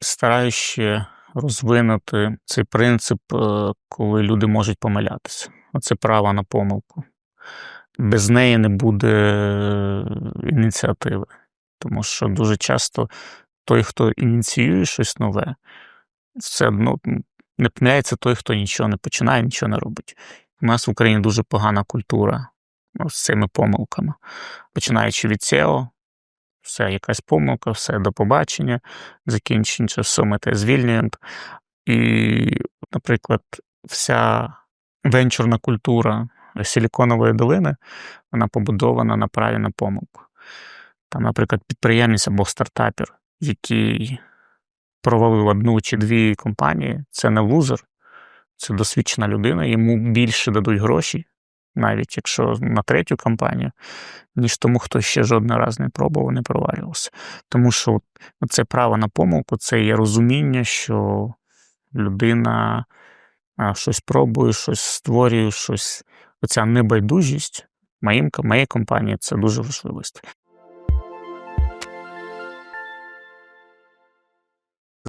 стараюсь ще розвинути цей принцип, е, коли люди можуть помилятися. Оце право на помилку. Без неї не буде е, ініціативи. Тому що дуже часто той, хто ініціює щось нове, все одно не помиляється той, хто нічого не починає, нічого не робить. У нас в Україні дуже погана культура ну, з цими помилками. Починаючи від SEO, все, якась помилка, все до побачення, закінчуючи, все ми. І, наприклад, вся венчурна культура Силіконової долини, вона побудована на праві на помилку. Там, наприклад, підприємець або стартапер, який провалив одну чи дві компанії, це не лузер, це досвідчена людина, йому більше дадуть гроші, навіть якщо на третю компанію, ніж тому, хто ще жоден раз не пробував, не провалювався. Тому що це право на помилку, це є розуміння, що людина щось пробує, щось створює, щось. Оця небайдужість моїм, моєї компанії це дуже важливість.